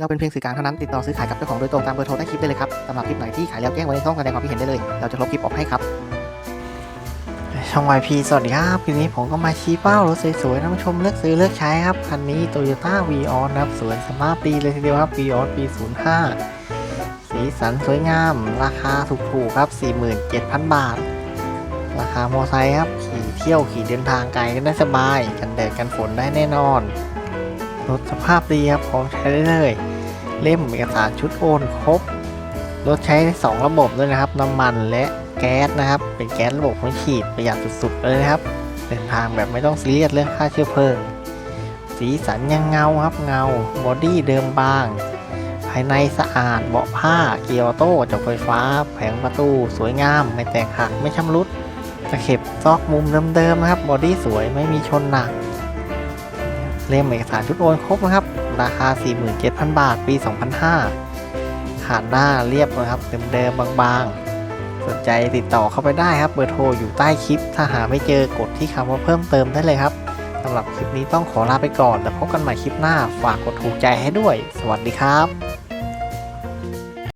เราเป็นเพียงสื่อกลางเท่านั้นติดต่อซื้อขายกับเจ้าของโดยตรงตามเบอร์โทรใต้คลิปได้เลยครับสำหรับคลิปไหนที่ขายแล้วแจ้งไว้ในช่องแสดงความคิดเห็นได้เลย เราจะลบคลิปออกให้ครับ ช่อง YP สวัสดีครับทีนี้ผมก็มาชี้เป้ารถสวยๆท่านผู้ชมเลือกซื้อเลือกใช้ครับ คันนี้ Toyota v ีออนนะครับสวยสมาร์ทดีเลยทีเดียวครับ v ีออปี 05 สีสันสวยงาม ราคาถูกๆครับ 47,000 บาท ราคามอไซค์ครับขี่เที่ยวขี่เดินทางไกลกันได้สบาย กันแดดกันฝนได้แน่นอนรถสภาพดีครับพร้อมใช้ได้เลย เล่มเอกสารชุดโอนครบ รถใช้ได้สองระบบด้วยนะครับ น้ำมันและแก๊สนะครับ เป็นแก๊สระบบหัวฉีดประหยัดสุดๆเลยนะครับ เดินทางแบบไม่ต้องซีเรียสเรื่องค่าเชื้อเพลิง สีสันยังเงาครับเงาบอดี้เดิมบาง ภายในสะอาดเบาะผ้าเกียร์ออโต้จบไฟฟ้า แผงประตู สวยงาม ไม่แตกหักไม่ชำรุดตะเข็บซอกมุมเดิมๆนะครับบอดี้สวยไม่มีชนหนัก เล่มเอกสารชุดโอนครบนะครับ ราคา 47,000 บาท ปี 2005ขาดหน้าเรียบนะครับเดิมๆบางๆ สนใจติดต่อเข้าไปได้ครับเบอร์โทรอยู่ใต้คลิป ถ้าหาไม่เจอกดที่คำว่าเพิ่มเติมได้เลยครับสำหรับคลิปนี้ต้องขอลาไปก่อน แล้วพบกันใหม่คลิปหน้า ฝากกดถูกใจให้ด้วย สวัสดีครับ